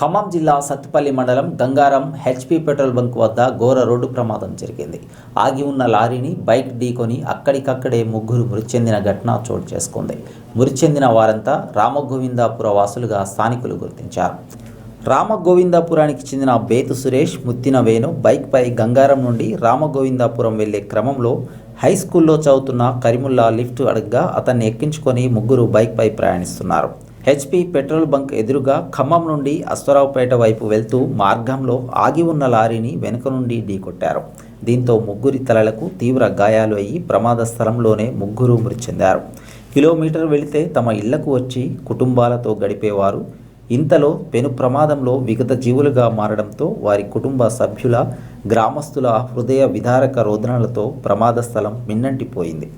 ఖమ్మం జిల్లా సత్తుపల్లి మండలం Gangaram HP petrol bunk వద్ద ఘోర రోడ్డు ప్రమాదం జరిగింది. ఆగి ఉన్న లారీని బైక్ ఢీకొని అక్కడికక్కడే ముగ్గురు మృతి చెందిన ఘటన చోటు చేసుకుంది. మృతి చెందిన వారంతా రామగోవిందాపుర వాసులుగా స్థానికులు గుర్తించారు. రామగోవిందాపురానికి చెందిన బేతు సురేష్ ముత్తిన వేణు బైక్పై గంగారం నుండి రామగోవిందాపురం వెళ్ళే క్రమంలో హై స్కూల్లో చదువుతున్న కరిముల్లా లిఫ్ట్ అడగ్గా అతన్ని ఎక్కించుకొని ముగ్గురు బైక్పై ప్రయాణిస్తున్నారు. హెచ్పి పెట్రోల్ బంక్ ఎదురుగా ఖమ్మం నుండి అశ్వరావుపేట వైపు వెళ్తూ మార్గంలో ఆగి ఉన్న లారీని వెనుక నుండి ఢీకొట్టారు దీంతో ముగ్గురి తలలకు తీవ్ర గాయాలు అయ్యి ప్రమాద స్థలంలోనే ముగ్గురు మృతి చెందారు. కిలోమీటర్ వెళితే తమ ఇళ్ళకు వచ్చి కుటుంబాలతో గడిపేవారు. ఇంతలో పెను ప్రమాదంలో విగత జీవులుగా మారడంతో వారి కుటుంబ సభ్యుల గ్రామస్తుల హృదయ విదారక రోదనలతో ప్రమాద స్థలం మిన్నంటిపోయింది.